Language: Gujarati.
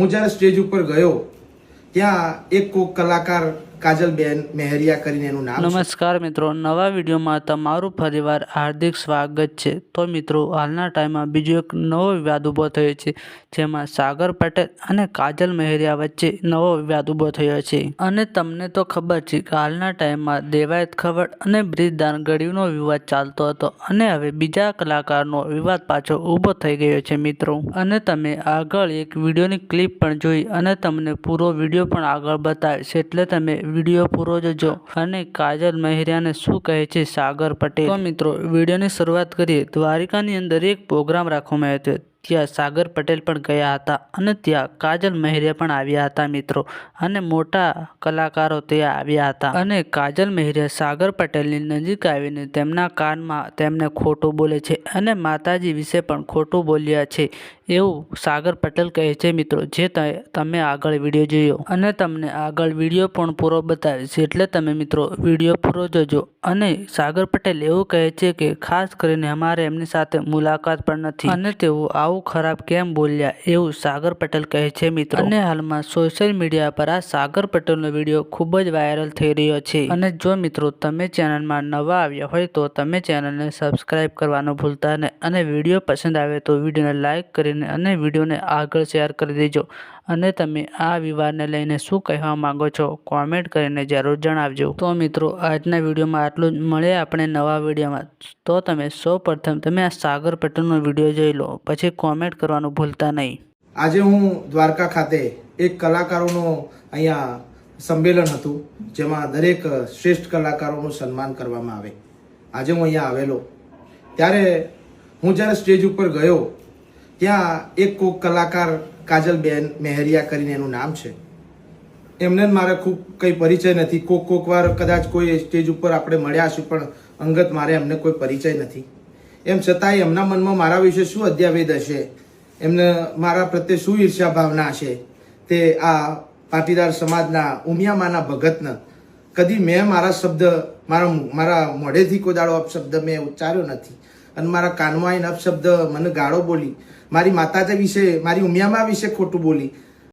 હું જ્યારે સ્ટેજ ઉપર ગયો ત્યાં એક કોક કલાકાર કાજલબેન મેહરિયા કરીને એનું નામ નમસ્કાર મિત્રો, નવા વિડીયોમાં તમારું ફરીવાર હાર્દિક સ્વાગત છે. તો મિત્રો, હાલના ટાઈમમાં બીજો એક નવો વિવાદ ઊભો થયો છે, જેમાં સાગર પટેલ અને કાજલ મહેરિયા વચ્ચે નવો વિવાદ ઊભો થયો છે. અને તમને તો ખબર છે કે હાલના ટાઈમમાં દેવાયત ખવડ અને બ્રિજદાન ગળીનો વિવાદ ચાલતો હતો અને હવે બીજા કલાકારનો વિવાદ પાછો ઊભો થઈ ગયો છે મિત્રો. અને તમે આગળ એક વિડીયોની ક્લિપ પણ જોઈ અને તમને પૂરો વીડિયો પણ આગળ બતાવીશ. એટલે તમે વીડિયો પૂરો જોજો. અને કાજલ મહેરિયાને શું કહે છે સાગર પટેલ? મિત્રો, વિડીયોની શરૂઆત કરીએ. દ્વારિકાની અંદર એક પ્રોગ્રામ રાખવામાં આવ્યો હતો. ત્યાં સાગર પટેલ પણ ગયા હતા અને ત્યાં કાજલ મહેરિયા પણ આવ્યા હતા મિત્રો. અને મોટા કલાકારો ત્યાં આવ્યા હતા. અને કાજલ મહેરિયા સાગર પટેલની નજીક આવીને તેમના કાનમાં તેમને ખોટું બોલે છે અને માતાજી વિશે પણ ખોટું બોલ્યા છે. એવું સાગર પટેલ કહે છે મિત્રો, જે તમે આગળ વીડિયો જોયો અને તમને આગળ વીડિયો પણ પૂરો બતાવીશ એટલે તમે મિત્રો વીડિયો પૂરો જોજો. અને સાગર પટેલ એવું કહે છે કે, ખાસ કરીને અમારે એમની સાથે મુલાકાત પણ નથી. અને તેઓ આવું ખરાબ કેમ બોલ્યા એવું સાગર પટેલ કહે છે મિત્રો. અને હાલમાં સોશિયલ મીડિયા પર આ સાગર પટેલનો વીડિયો ખૂબ જ વાયરલ થઈ રહ્યો છે. અને જો મિત્રો તમે ચેનલમાં નવા આવ્યા હોય તો તમે ચેનલને સબસ્ક્રાઇબ કરવાનું ભૂલતા નહીં અને વીડિયો પસંદ આવે તો વિડીયોને લાઇક કરીને અને વિડીયોને આગળ શેર કરી દેજો. અને તમે આ વિવાદને લઈને શું કહેવા માંગો છો કોમેન્ટ કરીને જરૂર જણાવજો. તો મિત્રો આજના વિડીયોમાં આટલું જ. મળે આપણે નવા વિડીયોમાં તો તમે સૌ પ્રથમ તમે આ સાગર પટેલનો વીડિયો જોઈ લો. પછી કોમેન્ટ કરવાનું ભૂલતા નહીં. આજે હું દ્વારકા ખાતે એક કલાકારોનું અહીંયા સંમેલન હતું, જેમાં દરેક શ્રેષ્ઠ કલાકારોનું સન્માન કરવામાં આવે. આજે હું અહીંયા આવેલો. ત્યારે હું જ્યારે સ્ટેજ ઉપર ગયો, ત્યાં એક કોક કલાકાર કાજલબેન મેહરિયા કરીને એનું નામ છે. એમને મારે ખૂબ કંઈ પરિચય નથી. કોક કોક વાર કદાચ કોઈ સ્ટેજ ઉપર આપણે મળ્યા છું પણ અંગત મારે એમને કોઈ પરિચય નથી. એમ છતાંય એમના મનમાં મારા વિશે શું અધ્યાવેદ હશે? એમને મારા પ્રત્યે શું ઈર્ષ્યા ભાવના હશે? તે આ પાટીદાર સમાજના ઉમિયામાના ભગતને કદી મેં મારા શબ્દ, મારા મારા મોઢેથી કોદાળો અપશબ્દ મેં ઉચ્ચાર્યો નથી. અને મારા કાનમાં આવીને અપશબ્દ મને ગાળો બોલી, મારી માતાજી વિશે, મારી ઉમિયામા વિશે ખોટું બોલી